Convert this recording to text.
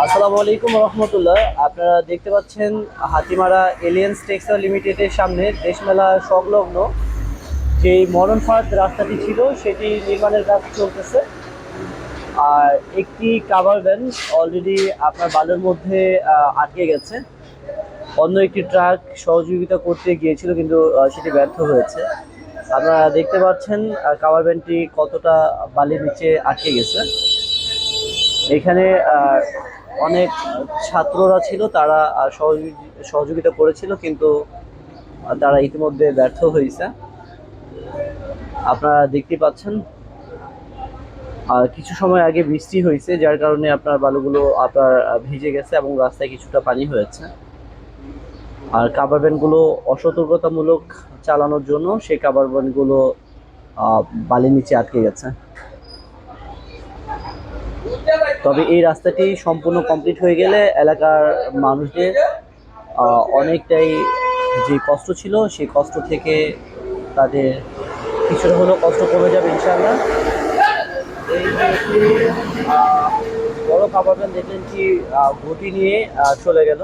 আসসালামু আলাইকুম রহমতুল্লাহ। আপনারা দেখতে পাচ্ছেন হাতিমারা এলিয়েন্স টেক্সটাইল লিমিটেডের সামনে দেশমেলা সংলগ্ন। যে মরণ ফাঁদ রাস্তাটি ছিল, সেটি নির্মাণের কাজ চলতেছে। আর একটি কাভার ভ্যান অলরেডি আপনার বালুর মধ্যে আটকে গেছে। অন্য একটি ট্রাক সহযোগিতা করতে গিয়েছিল, কিন্তু সেটি ব্যর্থ হয়েছে। আপনারা দেখতে পাচ্ছেন কাভার ভ্যানটি কতটা বালির নিচে আটকে গেছে। এখানে অনেক ছাত্ররা ছিল, তারা সহযোগিতা করেছিল, কিন্তু তারা ইতিমধ্যে ব্যর্থ হয়েছে। আপনারা দেখতে পাচ্ছেন, আর কিছু সময় আগে বৃষ্টি হয়েছে, যার কারণে আপনার বালুগুলো আপনার ভিজে গেছে এবং রাস্তায় কিছুটা পানি হয়েছে। আর কাবার ভ্যানগুলো অসতর্কতামূলক চালানোর জন্য সেই কাবার ভ্যানগুলো বালির নিচে আটকে গেছে। তবে এই রাস্তাটি সম্পূর্ণ কমপ্লিট হয়ে গেলে এলাকার মানুষদের অনেকটাই যে কষ্ট ছিল, সেই কষ্ট থেকে তাদের কিছুটা হলেও কষ্ট কমে যাবে ইনশাআল্লাহ। বড় খাবার দেখলেন কি গতি নিয়ে চলে গেল।